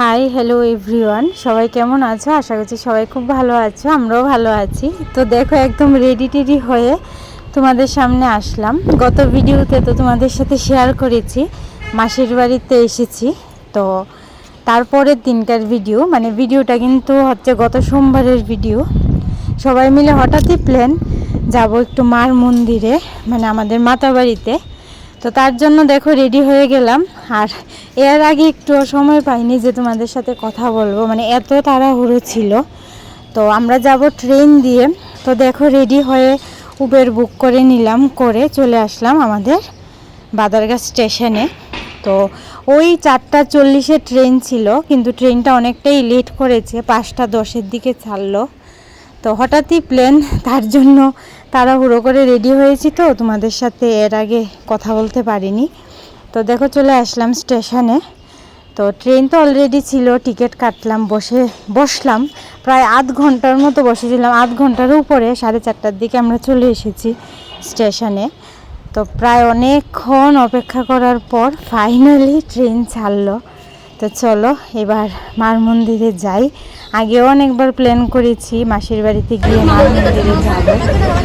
Hi hello everyone সবাই কেমন আছো? আশা করছি সবাই খুব ভালো আছো, আমরাও ভালো আছি। তো দেখো, একদম রেডি টেডি হয়ে তোমাদের সামনে আসলাম। গত ভিডিওতে তো তোমাদের সাথে শেয়ার করেছি, মাসির বাড়িতে এসেছি। তো তারপরের দিনকার ভিডিও মানে ভিডিওটা কিন্তু হচ্ছে গত সোমবারের ভিডিও সবাই মিলে হঠাৎই প্ল্যান যাব একটু মার মন্দিরে মানে আমাদের মাতা বাড়িতে তো তার জন্য দেখো রেডি হয়ে গেলাম। আর এর আগে একটু সময় পাইনি যে তোমাদের সাথে কথা বলব মানে এত তাড়াহুড়ো ছিল। তো আমরা যাব ট্রেন দিয়ে। তো দেখো রেডি হয়ে উবের বুক করে নিলাম, করে চলে আসলাম আমাদের বাদারগাঁ স্টেশনে তো ওই চারটা চল্লিশে ট্রেন ছিল, কিন্তু ট্রেনটা অনেকটাই লেট করেছে, পাঁচটা দশের দিকে ছাড়লো। তো হঠাৎই প্লেন তার জন্য তাড়াহুড়ো করে রেডি হয়েছি তো, তোমাদের সাথে এর আগে কথা বলতে পারিনি। তো দেখো চলে আসলাম স্টেশনে তো ট্রেন তো অলরেডি ছিল টিকিট কাটলাম, বসে, বসলাম। প্রায় আধ ঘণ্টার মতো বসেছিলাম। আধ ঘণ্টার উপরে সাড়ে চারটার দিকে আমরা চলে এসেছি স্টেশনে তো প্রায় অনেকক্ষণ অপেক্ষা করার পর ফাইনালি ট্রেন ছাড়লো। তো চলো, এবার মার মন্দিরে যাই। আগেও অনেকবার প্ল্যান করেছি মাসির বাড়িতে গিয়ে মার মন্দিরে যাব,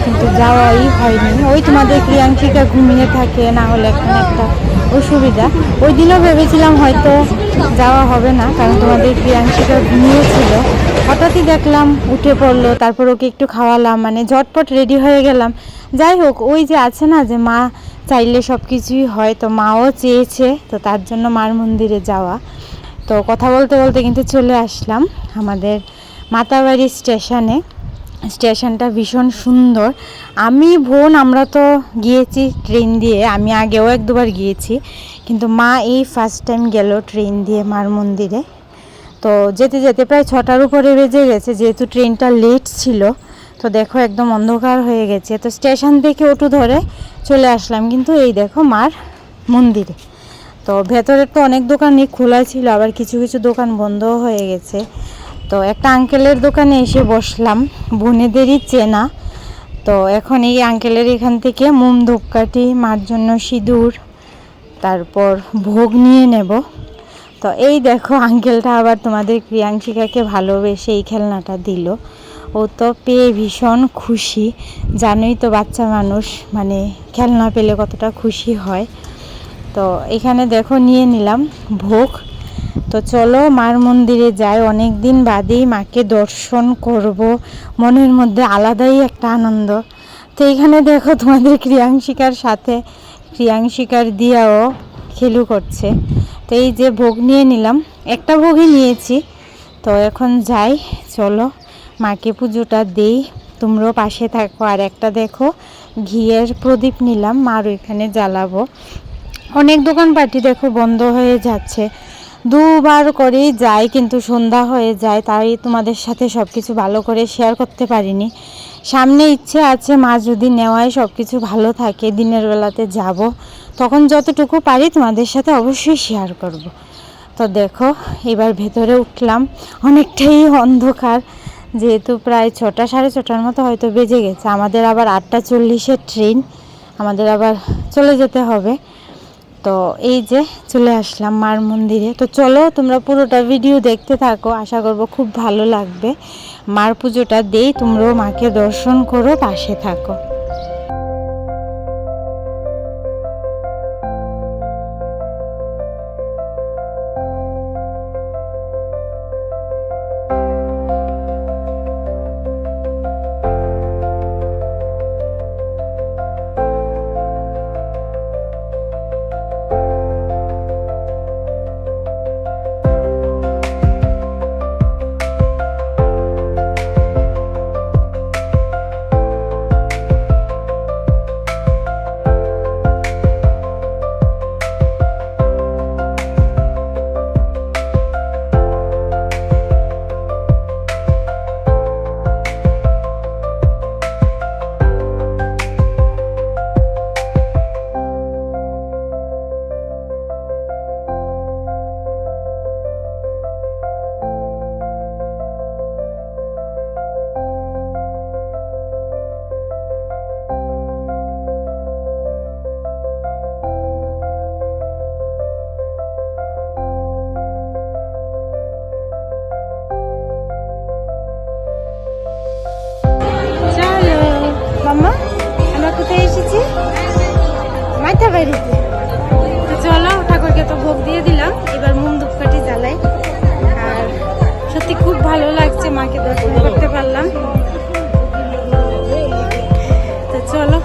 কিন্তু যাওয়াই হয়নি। ওই তোমাদের প্রিয়াঙ্কিকা ঘুমিয়ে থাকে, না হলে এখন একটা অসুবিধা। ওই দিনও ভেবেছিলাম হয়তো যাওয়া হবে না, কারণ তোমাদের প্রিয়াঙ্কিকা ঘুমিয়েছিল হঠাৎই দেখলাম উঠে পড়ল, তারপর ওকে একটু খাওয়ালাম মানে ঝটপট রেডি হয়ে গেলাম। যাই হোক, ওই যে আছে না যে মা চাইলে সব কিছুই হয়, তো মাও চেয়েছে, তো তার জন্য মার মন্দিরে যাওয়া। তো কথা বলতে বলতে কিন্তু চলে আসলাম আমাদের মাতাবাড়ি স্টেশনে। স্টেশনটা ভীষণ সুন্দর। আমি বোন, আমরা তো গিয়েছি ট্রেন দিয়ে। আমি আগেও এক দুবার গিয়েছি। কিন্তু মা এই ফার্স্ট টাইম গেল ট্রেন দিয়ে মার মন্দিরে। তো যেতে যেতে প্রায় ছটার উপরে বেজে গেছে, যেহেতু ট্রেনটা লেট ছিল। তো দেখো একদম অন্ধকার হয়ে গেছে। তো স্টেশন থেকে অটো ধরে চলে আসলাম। কিন্তু এই দেখো মার মন্দিরে। তো ভেতরে তো অনেক দোকানই খোলা ছিল, আবার কিছু কিছু দোকান বন্ধও হয়ে গেছে। তো একটা আঙ্কেলের দোকানে এসে বসলাম, বোনেদেরই চেনা। তো এখন এই আঙ্কেলের এখান থেকে মোম ধূপকাঠি, মার জন্য সিঁদুর, তারপর ভোগ নিয়ে নেব। তো এই দেখো আঙ্কেলটা আবার তোমাদের প্রিয়াংশিকাকে ভালোবেসে এই খেলনাটা দিল। ও তো পেয়ে ভীষণ খুশি। জানোই তো বাচ্চা মানুষ মানে খেলনা পেলে কতটা খুশি হয়। তো এখানে দেখো নিয়ে নিলাম ভোগ। তো চলো মার মন্দিরে যাই অনেক দিন বাদেই মাকে দর্শন করব। মনের মধ্যে আলাদাই একটা আনন্দ। তো এখানে দেখো তোমাদের ক্রিয়াংশিকার সাথে ক্রিয়াংশিকার দিয়াও খেলু করছে। তো এই যে ভোগ নিয়ে নিলাম, একটা ভোগই নিয়েছি। তো এখন যাই, চলো মাকে পুজোটা দেই। তোমরাও পাশে থাকো। আর একটা দেখো ঘিয়ের প্রদীপ নিলাম মার ওইখানে জ্বালাবো। অনেক দোকান দোকানপাটি দেখো বন্ধ হয়ে যাচ্ছে। দুবার করেই যাই কিন্তু সন্ধ্যা হয়ে যায়, তাই তোমাদের সাথে সব কিছু ভালো করে শেয়ার করতে পারিনি। সামনে ইচ্ছে আছে মা যদি নেওয়ায় সব কিছু ভালো থাকে, দিনের বেলাতে যাব। তখন যতটুকু পারি তোমাদের সাথে অবশ্যই শেয়ার করব। তো দেখো, এবার ভেতরে উঠলাম। অনেকটাই অন্ধকার, যেহেতু প্রায় ছটা, সাড়ে ছটার মতো হয়তো বেজে গেছে। আমাদের আবার আটটা চল্লিশের ট্রেন, আমাদের আবার চলে যেতে হবে। তো এই যে চলে আসলাম মার মন্দিরে। তো চলো তোমরা পুরোটা ভিডিও দেখতে থাকো, আশা করব খুব ভালো লাগবে। মার পুজোটা দেই, তোমরাও মাকে দর্শন করো, পাশে থাকো। কোথায় এসেছি। মাইথা বাড়িতে তো চলো, ঠাকুরকে তো ভোগ দিয়ে দিলাম। এবার মোম ধূপকাঠি জ্বালাই। আর সত্যি খুব ভালো লাগছে মাকে দর্শন করতে পারলাম। তো চলো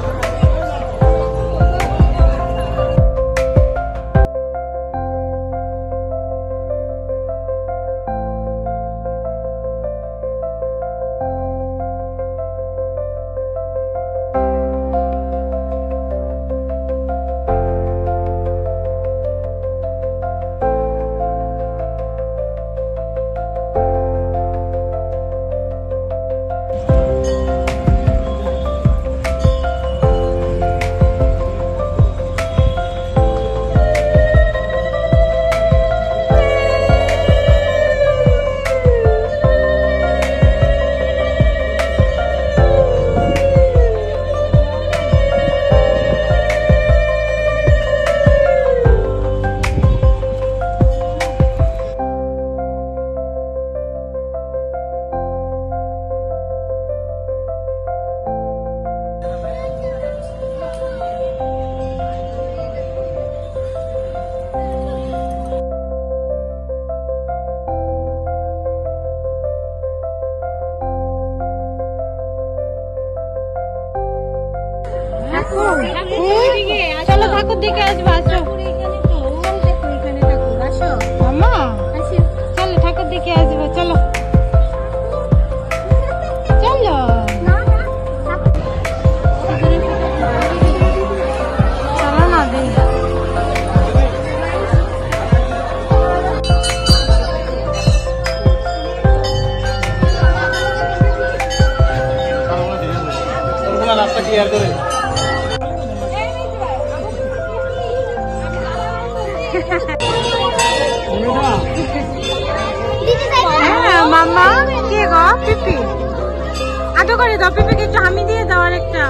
চলো ঠাকুর দিকে আসব, আসো। মামা চলো ঠাকুর দিকে আসব, চলো। চলো। রাস্তা ক্লিয়ার করে পিপি। আটো করে দাও পিপিকে একটু হামি দিয়ে দাও আর একটা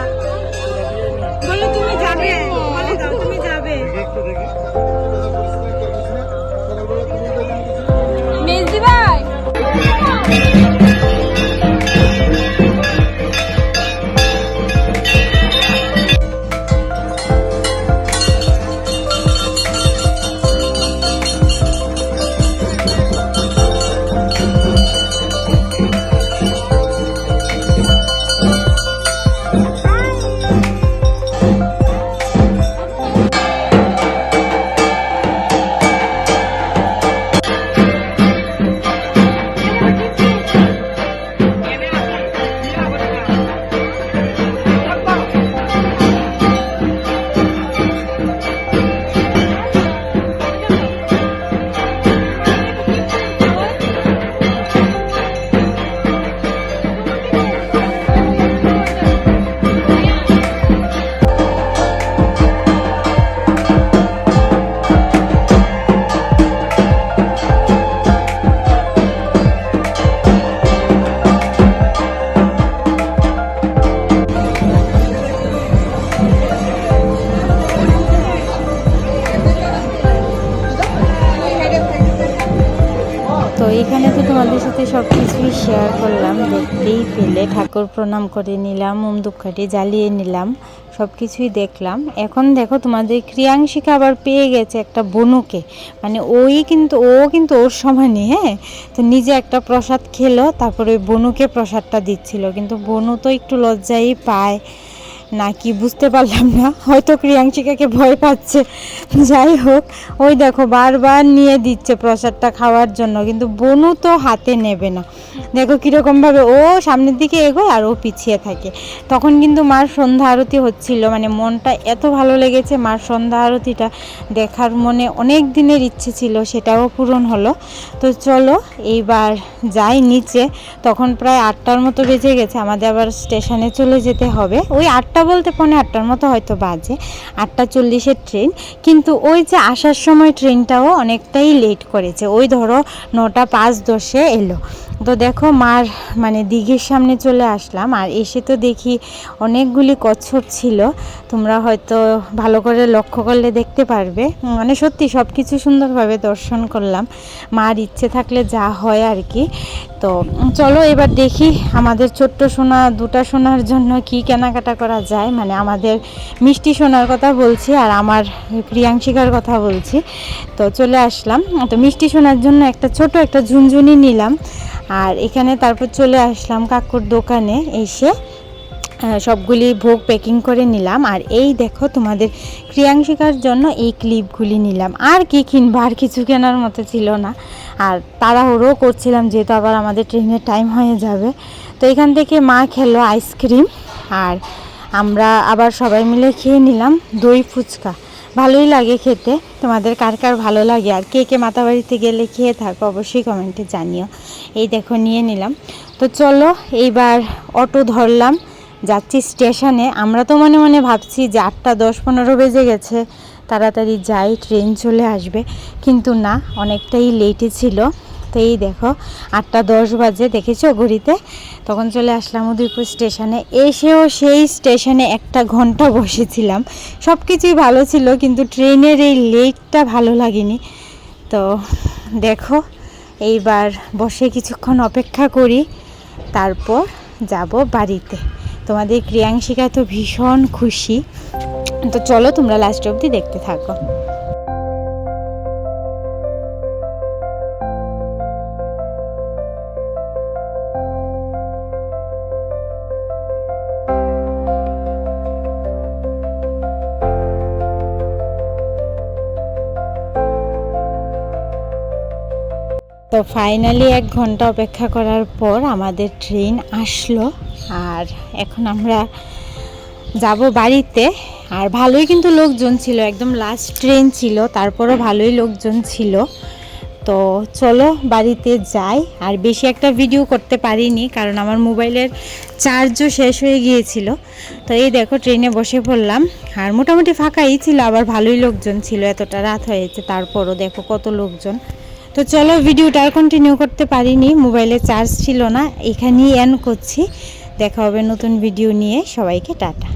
সাথে সব কিছুই শেয়ার করলাম, দেখতেই পেলে। ঠাকুর প্রণাম করে নিলাম মোম ধূপকাঠি জ্বালিয়ে নিলাম সব কিছুই দেখলাম। এখন দেখো তোমাদের ক্রিয়াংশিকা আবার পেয়ে গেছে একটা বনুকে। মানে ওই কিন্তু, ও কিন্তু ওর সমানই হ্যাঁ? তো নিজে একটা প্রসাদ খেলো, তারপরে ওই বনুকে প্রসাদটা দিচ্ছিল। কিন্তু বনু তো একটু লজ্জাই পায়। নাকি বুঝতে পারলাম না। হয়তো ক্রিয়াংশিকাকে ভয় পাচ্ছে। যাই হোক, ওই দেখো, বারবার নিয়ে দিচ্ছে প্রসাদটা খাওয়ার জন্য, কিন্তু বনু তো হাতে নেবে না। দেখো কীরকমভাবে ও সামনের দিকে এগোয় আর ও পিছিয়ে থাকে। তখন কিন্তু মার সন্ধ্যা আরতি হচ্ছিল। মানে মনটা এত ভালো লেগেছে মার সন্ধ্যা আরতিটা দেখার মনে অনেক দিনের ইচ্ছে ছিল, সেটাও পূরণ হলো। তো চলো, এইবার যাই নিচে। তখন প্রায় আটটার মতো বেজে গেছে, আমাদের আবার স্টেশনে চলে যেতে হবে। ওই আটটা বলতে পৌনে আটটার মতো হয়তো বাজে, আটটা চল্লিশের ট্রেন। কিন্তু ওই যে আসার সময় ট্রেনটাও অনেকটাই লেট করেছে। ওই ধরো নটা পাঁচ দশে এলো। তো দেখো মার মানে দিঘির সামনে চলে আসলাম, আর এসে তো দেখি অনেকগুলি কচ্ছপ ছিল। তোমরা হয়তো ভালো করে লক্ষ্য করলে দেখতে পারবে। মানে সত্যি সব কিছু সুন্দরভাবে দর্শন করলাম। মার ইচ্ছে থাকলে যা হয় আর কি। তো চলো এবার দেখি আমাদের ছোট্ট সোনা, দুটা সোনার জন্য কি কেনাকাটা করা যায়। মানে আমাদের মিষ্টি সোনার কথা বলছি আর আমার প্রিয়াংশিকার কথা বলছি। তো চলে আসলাম। তো মিষ্টি সোনার জন্য একটা ছোট একটা ঝুনঝুনি নিলাম। আর এখানে তারপর চলে আসলাম কাকুর দোকানে এসে সবগুলি ভোগ প্যাকিং করে নিলাম। আর এই দেখো তোমাদের ক্রিয়াংশিকার জন্য এই ক্লিপগুলি নিলাম। আর কি কিনবো, আর কিছু কেনার মতো ছিল না। আর তাড়াহুড়ো করছিলাম, যেহেতু আবার আমাদের ট্রেনের টাইম হয়ে যাবে। তো এখান থেকে মা খেলো আইসক্রিম আর আমরা আবার সবাই মিলে খেয়ে নিলাম দই ফুচকা। ভালোই লাগে খেতে। তোমাদের কার কার ভালো লাগে আর কে কে মাতাবাড়িতে গেলে খেয়ে থাকো অবশ্যই কমেন্টে জানিও। এই দেখো, নিয়ে নিলাম। তো চলো, এইবার অটো ধরলাম, যাচ্ছি স্টেশনে। আমরা তো মনে মনে ভাবছি যে আটটা দশ পনেরো বেজে গেছে, তাড়াতাড়ি যাই, ট্রেন চলে আসবে। কিন্তু না, অনেকটাই লেটে ছিল। তো এই দেখো আটটা দশ বাজে, দেখেছ ঘড়িতে? তখন চলে আসলাম উদয়পুর স্টেশনে। এসেও সেই স্টেশনে একটা ঘণ্টা বসেছিলাম। সব কিছুই ভালো ছিল, কিন্তু ট্রেনের এই লেটটা ভালো লাগেনি। তো দেখো, এইবার বসে কিছুক্ষণ অপেক্ষা করি, তারপর যাব বাড়িতে। তোমাদের ক্রিয়াংশিকা তো ভীষণ খুশি। তো চলো তোমরা লাস্ট অবধি দেখতে থাকো। তো ফাইনালি এক ঘণ্টা অপেক্ষা করার পর আমাদের ট্রেন আসলো। আর এখন আমরা যাব বাড়িতে। আর ভালোই কিন্তু লোকজন ছিল, একদম লাস্ট ট্রেন ছিল, তারপরও ভালোই লোকজন ছিল। তো চলো বাড়িতে যাই। আর বেশি একটা ভিডিও করতে পারিনি, কারণ আমার মোবাইলের চার্জও শেষ হয়ে গিয়েছিল। তো এই দেখো ট্রেনে বসে পড়লাম। আর মোটামুটি ফাঁকাই ছিল, আবার ভালোই লোকজন ছিল, এতটা রাত হয়েছে। তারপরও দেখো কত লোকজন। তো চলো ভিডিওটা আর কন্টিনিউ করতে পারিনি, মোবাইলে চার্জ ছিল না, এখানেই অ্যান করছি। দেখা হবে নতুন ভিডিও নিয়ে, সবাইকে টাটা।